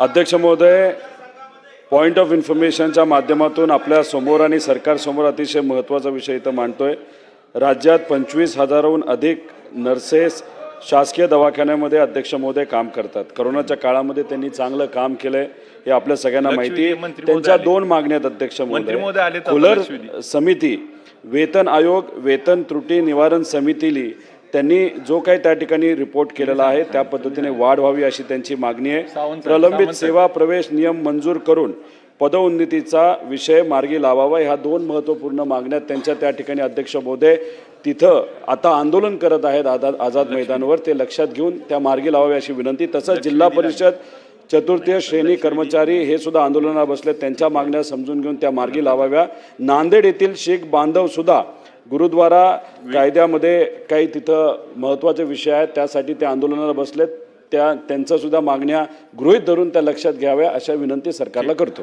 अध्यक्ष महोदय point of इन्फॉर्मेशनच्या माध्यमातून आपल्यासमोर आणि सरकारसमोर अतिशय महत्त्वाचा विषय इथं मांडतोय. राज्यात पंचवीस हजाराहून अधिक नर्सेस शासकीय दवाखान्यामध्ये अध्यक्ष महोदय काम करतात. करोनाच्या काळामध्ये त्यांनी चांगलं काम केलंय हे आपल्या सगळ्यांना माहिती त्यांच्या. दोन मागण्या आहेत अध्यक्ष महोदय. द्या. समिती वेतन आयोग वेतन त्रुटी निवारण समितीली त्यांनी जो काही त्या ठिकाणी रिपोर्ट केलेला आहे त्या पद्धतीने वाढ व्हावी अशी त्यांची मागणी आहे. प्रलंबित. सेवा प्रवेश नियम मंजूर करून पदोन्नतीचा विषय मार्गी लावावा ह्या दोन महत्त्वपूर्ण मागण्या त्यांच्या त्या ठिकाणी अध्यक्ष महोदय तिथं आता आंदोलन करत आहेत आझाद आझाद मैदानावर. ते लक्षात घेऊन त्या मार्गी लावावी अशी विनंती. तसंच जिल्हा परिषद चतुर्थीय श्रेणी कर्मचारी हे सुद्धा आंदोलनाला बसले त्यांच्या मागण्या समजून घेऊन त्या मार्गी लावाव्या. नांदेड येथील शीख बांधव सुद्धा गुरुद्वारा कायद्यामध्ये काही तिथं महत्त्वाचे विषय आहेत त्यासाठी ते आंदोलनाला बसलेत. त्या त्यांच्या सुद्धा मागण्या गृहीत धरून त्या लक्षात घ्याव्या अशा विनंती सरकारला करतो.